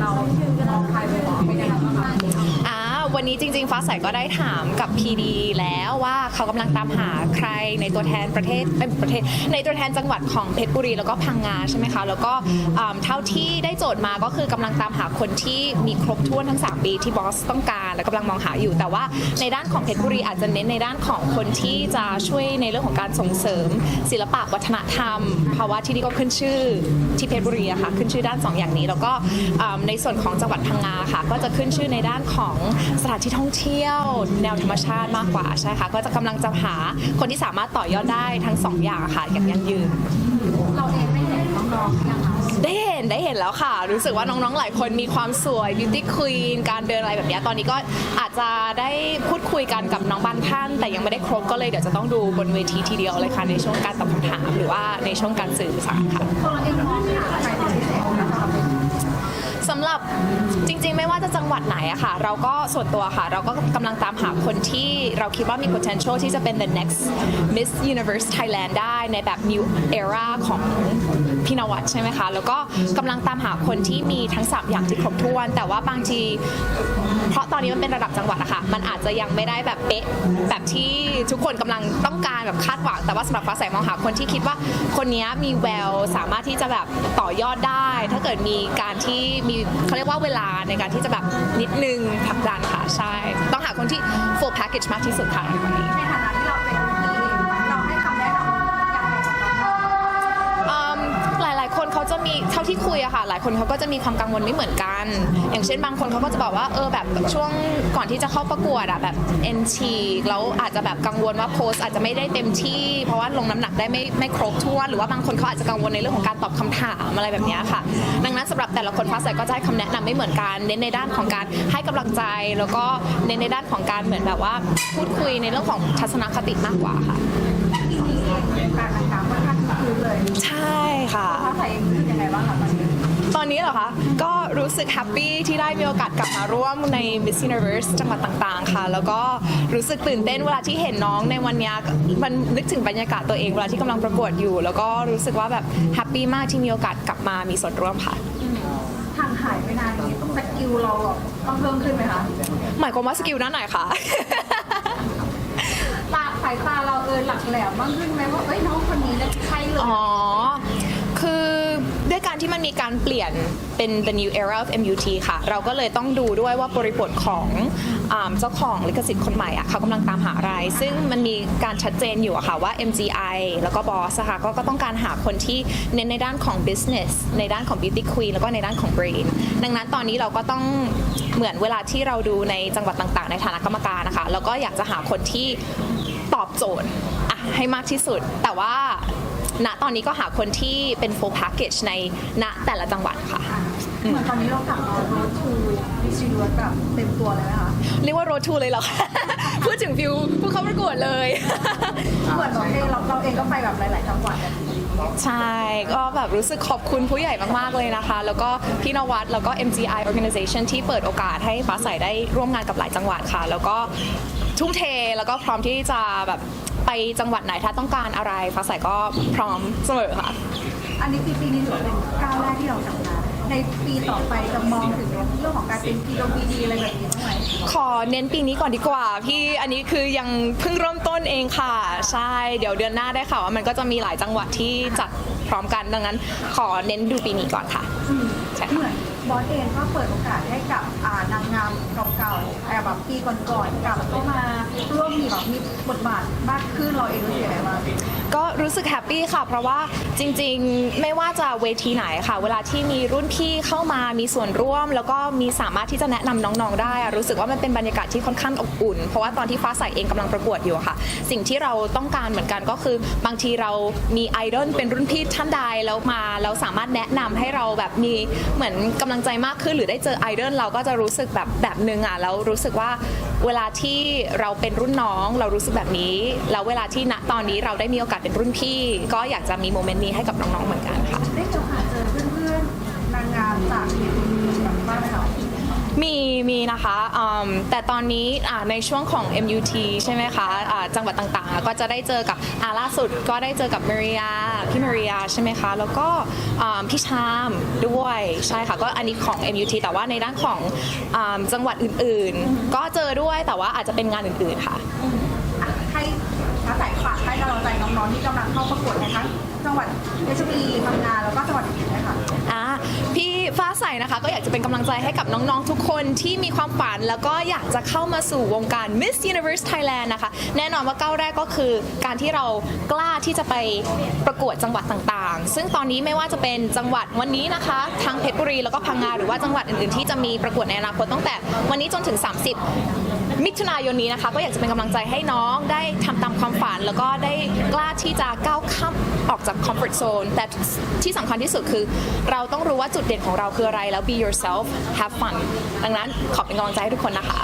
เรา วันนี้จริง ๆ ฟ้าใสก็ได้ถามกับ PD แล้วว่าเขากำลังตามหาใครในตัวแทนประเทศเอ้ยประเทศ ในตัวแทนจังหวัดของเพชรบุรีแล้วก็พังงาใช่ไหมคะ แล้วก็อ่าเท่าที่ได้โจทย์มาก็คือกำลังตามหาคนที่มีครบถ้วนทั้ง 3 ปีที่บอสต้องการและกำลังมองหาอยู่ แต่ว่าในด้านของเพชรบุรีอาจจะเน้นในด้านของคนที่จะช่วยในเรื่องของการส่งเสริม ศิลปะวัฒนธรรม ภาวะที่นี่ก็ขึ้นชื่อที่เพชรบุรีอะค่ะขึ้นชื่อด้านสองอย่างนี้ แล้วก็อ่าในส่วนของจังหวัดพังงาค่ะก็จะขึ้นชื่อในด้านของสถานที่ท่องเที่ยว แนวธรรมชาติมากกว่าใช่ค่ะ ก็จะกำลังจะหาคนที่สามารถต่อยอดได้ทั้งสองอย่างค่ะอย่างยั่งยืน เราเองได้เห็นน้องๆยังคะได้เห็นได้เห็นแล้วค่ะ รู้สึกว่าน้องๆ หลายคนมีความสวย beauty queen การเดินอะไรแบบเนี้ยตอนนี้ก็อาจจะได้พูดคุยกันกับน้องบางท่าน แต่ยังไม่ได้ครบก็เลยเดี๋ยวจะต้องดูบนเวทีทีเดียวเลยค่ะในช่วงการตอบคำถามหรือว่าในช่วงการสื่อสารค่ะ ตัวเราเองมองหาใครเป็นพิเศษไหมคะ สำหรับจริงๆ ไม่ว่าจะจังหวัดไหนอะค่ะ เราก็ส่วนตัวค่ะ เราก็กำลังตามหาคนที่เราคิดว่ามี potential ที่จะเป็น the next Miss Universe Thailand ได้ในแบบ new era ของพี่นวัดใช่ไหมคะ แล้วก็กำลังตามหาคนที่มีทั้งสามอย่างที่ครบถ้วน แต่ว่าบางที เพราะตอนนี้มันเป็นระดับจังหวัดอะค่ะมันอาจจะยังไม่ได้แบบเป๊ะแบบที่ทุกคนกำลังต้องการแบบคาดหวัง แต่ว่าสำหรับฟ้าใสมองหาคนที่คิดว่าคนนี้มีแววสามารถที่จะแบบต่อยอดได้ ถ้าเกิดมีการที่มีเขาเรียกว่าเวลาในการที่จะแบบนิดนึงผลักดันค่ะใช่ ต้องหาคนที่ full package มากที่สุดค่ะในวันะที่เราเป็นพี่ ที่คุยอะค่ะ หลายคนเขาก็จะมีความกังวลไม่เหมือนกัน อย่างเช่นบางคนเขาก็จะบอกว่าเออแบบช่วงก่อนที่จะเข้าประกวดอะแบบเอ็นชีแล้วอาจจะแบบกังวลว่าโพสอาจจะไม่ได้เต็มที่ เพราะว่าลงน้ำหนักได้ไม่ไม่ครบถ้วน หรือว่าบางคนเขาอาจจะกังวลในเรื่องของการตอบคำถามอะไรแบบนี้ค่ะ ดังนั้นสำหรับแต่ละคนฟ้าใสก็จะให้คำแนะนำไม่เหมือนกัน เน้นในด้านของการให้กำลังใจ แล้วก็เน้นในด้านของการเหมือนแบบว่า พูดคุยในเรื่องของทัศนคติมากกว่าค่ะ เลยใช่ค่ะฟ้าใสเองรู้สึกยังไงบ้างคะตอนนี้ตอนนี้เหรอคะ ก็รู้สึกแฮปปี้ที่ได้มีโอกาสกลับมาร่วมใน Miss Universe จังหวัดต่างๆ ค่ะ แล้วก็รู้สึกตื่นเต้นเวลาที่เห็นน้องในวันเนี้ยมันนึกถึงบรรยากาศตัวเองเวลาที่กำลังประกวดอยู่ แล้วก็รู้สึกว่าแบบแฮปปี้มากที่มีโอกาสกลับมามีส่วนร่วมค่ะทางหายไปนานนี้ต้องสกิลเราแบบต้องเพิ่มขึ้นไหมคะหมายความว่าสกิลด้านไหนคะ ตาสายตาเราเออหลักแหลมมากขึ้นไหมว่าเอ้ยน้องคนนี้นี่ยใช่เลยอ๋อ คือด้วยการที่มันมีการเปลี่ยนเป็น the new era of MUT ค่ะ เราก็เลยต้องดูด้วยว่าบริบทของอาเจ้าของลิขสิทธิ์คนใหม่อะเขากำลังตามหาอะไร ซึ่งมันมีการชัดเจนอยู่อะค่ะว่า MGI แล้วก็บอสค่ะก็ก็ต้องการหาคนที่เน้นในด้านของ business ในด้านของ beauty queen แล้วก็ในด้านของ brain ดังนั้นตอนนี้เราก็ต้องเหมือนเวลาที่เราดูในจังหวัดต่างๆ ในฐานะกรรมการนะคะแล้วก็อยากจะหาคนที่ อบโจทย์อะให้มากที่สุด แต่ว่าณตอนนี้ก็หาคนที่เป็น full package ในณแต่ละจังหวัดค่ะ เหมือนตอนนี้เรากลับมาโรดทูดิชิวแบบเต็มตัวเลยไหมคะ เรียกว่า road to เลยเหรอคะ พูดถึงฟิวผู้เข้าประกวดเลย เหมือนเราเองเราเราเองก็ไปแบบหลาย ๆ จังหวัดอะใช่ก็แบบรู้สึกขอบคุณผู้ใหญ่มาก ๆ เลยนะคะ แล้วก็พี่นวัดแล้วก็ MGI Organization ที่เปิดโอกาสให้ฟ้าใสได้ร่วมงานกับหลายจังหวัดค่ะ แล้วก็ทุ่มเทแล้วก็พร้อมที่จะแบบไปจังหวัดไหนถ้าต้องการอะไรฟ้าใสก็พร้อมเสมอค่ะ อันนี้ปีปีนี้ถือว่าเป็นก้าวแรกที่เราทำงาน ในปีต่อไปจะมองถึงเรื่องของการเป็น PWD อะไรแบบนี้บ้างไหมขอเน้นปีนี้ก่อนดีกว่า พี่อันนี้คือยังเพิ่งเริ่มต้นเองค่ะ ใช่เดี๋ยวเดือนหน้าได้ค่ะว่ามันก็จะมีหลายจังหวัดที่จัดพร้อมกันดังนั้น ขอเน้นดูปีนี้ก่อนค่ะใช่เหค่ะมือนบอสเองก็เปิดโอกาสให้กับอ่านางงามเก่าๆแต่แบบปีก่อนๆกลับเข้ามาร่วมมีแบบมีบทบาทมากขึ้นเราเองรู้สึกยังไงบ้าง ก็รู้สึกแฮปปี้ค่ะ เพราะว่าจริงๆ ไม่ว่าจะเวทีไหนค่ะ เวลาที่มีรุ่นพี่เข้ามามีส่วนร่วม แล้วก็มีสามารถที่จะแนะนำน้องๆ ได้รู้สึกว่ามันเป็นบรรยากาศที่ค่อนข้างอบอุ่น เพราะว่าตอนที่ฟ้าใสเองกำลังประกวดอยู่ค่ะ สิ่งที่เราต้องการเหมือนกันก็คือบางทีเรามีไอดอลเป็นรุ่นพี่ท่านใดแล้วมาเราสามารถแนะนำให้เราแบบมีเหมือนกำลังใจมากขึ้น หรือได้เจอไอดอลเราก็จะรู้สึกแบบแบบนึงอะแล้วรู้สึกว่า เวลาที่เราเป็นรุ่นน้องเรารู้สึกแบบนี้ แล้วเวลาที่ณตอนนี้เราได้มีโอกาสเป็นรุ่นพี่ ก็อยากจะมีโมเมนต์นี้ให้กับน้องๆเหมือนกันค่ะ ได้มีโอกาสเจอเพื่อนๆนางงามจากแบบบ้านเรา มีมีนะคะอืมแต่ตอนนี้อ่าในช่วงของ MUT ใช่ไหมคะอ่าจังหวัดต่างๆ ก็จะได้เจอกับอาล่าสุดก็ได้เจอกับมาริยาพี่มาริยาใช่ไหมคะ แล้วก็อ่าพี่ชามด้วยใช่ค่ะก็อันนี้ของ MUT แต่ว่าในด้านของอ่าจังหวัดอื่นๆ ก็เจอด้วยแต่ว่าอาจจะเป็นงานอื่นๆค่ะ อะให้ฟ้าใสฝากให้กำลังใจน้องๆที่กำลังเข้าประกวดในทั้งจังหวัดเพชรบุรีพังงาแล้วก็จังหวัดอื่นๆด้วยค่ะ อ่าพี่ฟ้า ใสนะคะ ก็อยากจะเป็นกำลังใจให้กับน้องๆทุกคนที่มีความฝัน แล้วก็อยากจะเข้ามาสู่วงการ Miss Universe Thailand นะคะ แน่นอนว่าก้าวแรกก็คือการที่เรากล้าที่จะไปประกวดจังหวัดต่างๆ ซึ่งตอนนี้ไม่ว่าจะเป็นจังหวัดวันนี้นะคะ ทางเพชรบุรีแล้วก็พังงาหรือว่าจังหวัดอื่นๆที่จะมีประกวดในอนาคตตั้งแต่วันนี้จนถึง 30 มิถุนายนนี้นะคะ ก็อยากจะเป็นกำลังใจให้น้องได้ทำตามความฝัน แล้วก็ได้กล้าที่จะก้าวข้ามออกจาก comfort zone แต่ที่สำคัญที่สุดคือ เราต้องรู้ว่าจุดเด่นของเราคืออะไรแล้ว be yourself have fun ดังนั้นขอเป็นกำลังใจให้ทุกคนนะคะ